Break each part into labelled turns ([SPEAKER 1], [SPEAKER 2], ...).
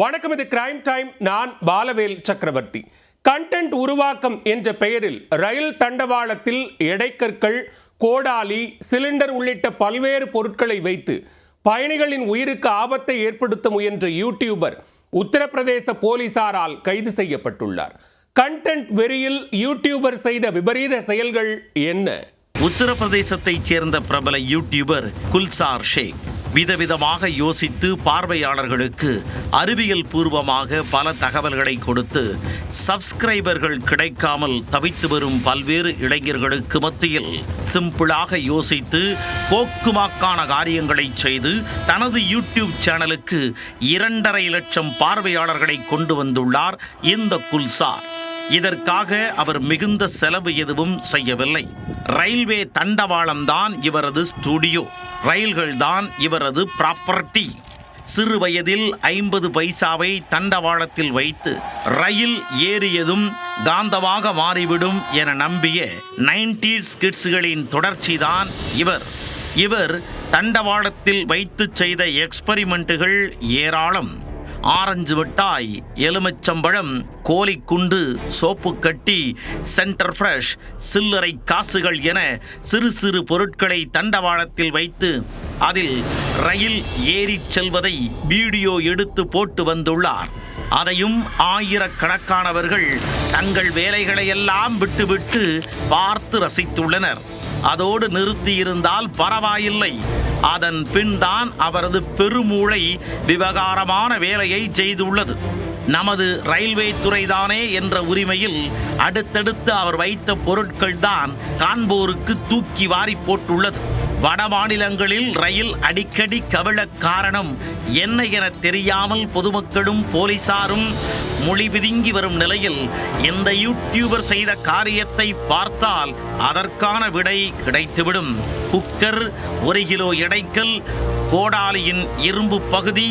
[SPEAKER 1] வணக்கம் இது crime time நான் பாலவேல் சக்கரவர்த்தி. கண்டென்ட் உருவாக்கம் என்ற பெயரில் ரயில் தண்டவாளத்தில் எடைக்கற்கள் கோடாலி சிலிண்டர் உள்ளிட்ட பல்வேறு பொருட்களை வைத்து பயணிகளின் உயிருக்கு ஆபத்தை ஏற்படுத்த முயன்ற யூடியூபர் உத்தரப்பிரதேச போலீசாரால் கைது செய்யப்பட்டுள்ளார். கண்டென்ட் வெறியில் யூடியூபர் செய்த விபரீத செயல்கள் என்ன?
[SPEAKER 2] உத்தரப்பிரதேசத்தைச் சேர்ந்த பிரபல யூடியூபர் குல்சார் ஷேக். விதவிதமாக யோசித்து பார்வையாளர்களுக்கு அறிவியல் பூர்வமாக பல தகவல்களை கொடுத்து சப்ஸ்கிரைபர்கள் கிடைக்காமல் தவித்து வரும் பல்வேறு இளைஞர்களுக்கு மத்தியில் சிம்பிளாக யோசித்து போக்குமாக்கான காரியங்களை செய்து தனது யூடியூப் சேனலுக்கு இரண்டரை லட்சம் பார்வையாளர்களை கொண்டு வந்துள்ளார் இந்த குல்சார். இதற்காக அவர் மிகுந்த செலவு எதுவும் செய்யவில்லை. ரயில்வே தண்டவாளம்தான் இவரது ஸ்டுடியோ ரயில்கள்தான் இவரது ப்ராப்பர்ட்டி சிறு வயதில் ஐம்பது பைசாவை தண்டவாளத்தில் வைத்து ரயில் ஏறியதும் காந்தமாக மாறிவிடும் என நம்பிய நைன்டீஸ் கிட்ஸ்களின் தொடர்ச்சிதான் இவர். இவர் தண்டவாளத்தில் வைத்து செய்த எக்ஸ்பெரிமெண்ட்டுகள் ஏராளம். ஆரஞ்சு மிட்டாய் எலுமிச்சம்பழம் கோழிக்குண்டு சோப்பு கட்டி சென்டர் ஃப்ரெஷ் சில்லறை காசுகள் என சிறு சிறு பொருட்களை தண்டவாளத்தில் வைத்து அதில் ரயில் ஏறிச் செல்வதை வீடியோ எடுத்து போட்டு வந்துள்ளார். அதையும் ஆயிரக்கணக்கானவர்கள் தங்கள் வேலைகளை எல்லாம் விட்டுவிட்டு பார்த்து ரசித்துள்ளனர். அதோடு நிறுத்தியிருந்தால் பரவாயில்லை. அதன் பின் தான் அவரது பெருமூளை விவகாரமான வேலையை செய்துள்ளது. நமது ரயில்வே துறைதானே என்ற உரிமையில் அடுத்தடுத்து அவர் வைத்த பொருட்கள்தான் காண்போருக்கு தூக்கி வாரி போட்டுள்ளது. வட மாநிலங்களில் ரயில் அடிக்கடி கவிழ காரணம் என்ன என தெரியாமல் பொதுமக்களும் போலீசாரும் மொழி பிதுங்கி வரும் நிலையில் இந்த யூடியூபர் செய்த காரியத்தை பார்த்தால் அதற்கான விடை கிடைத்துவிடும். குக்கர் ஒரு கிலோ எடைக்கல் கோடாலியின் இரும்பு பகுதி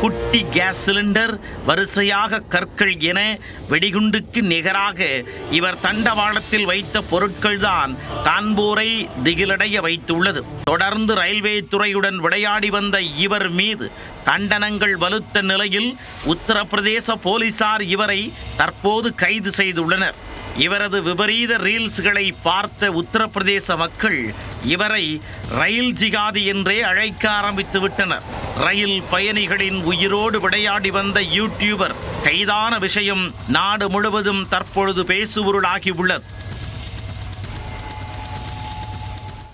[SPEAKER 2] குட்டி கேஸ் சிலிண்டர் வரிசையாக கற்கள் என வெடிகுண்டுக்கு நிகராக இவர் தண்டவாளத்தில் வைத்த பொருட்கள்தான் கான்பூரை திகிலடைய வைத்துள்ளது. தொடர்ந்து ரயில்வே துறையுடன் விளையாடி வந்த இவர் மீது தண்டனங்கள் வலுத்த நிலையில் உத்தரப்பிரதேச போலீசார் இவரை தற்போது கைது செய்துள்ளனர். இவரது விபரீத ரீல்ஸ்களை பார்த்த உத்தரப்பிரதேச மக்கள் இவரை ரயில் ஜிகாதி என்றே அழைக்க ஆரம்பித்து விட்டனர். ரயில் பயணிகளின் உயிரோடு விளையாடி வந்த யூடியூபர் கைதான விஷயம் நாடு முழுவதும் தற்பொழுது பேசுபொருளாகியுள்ளது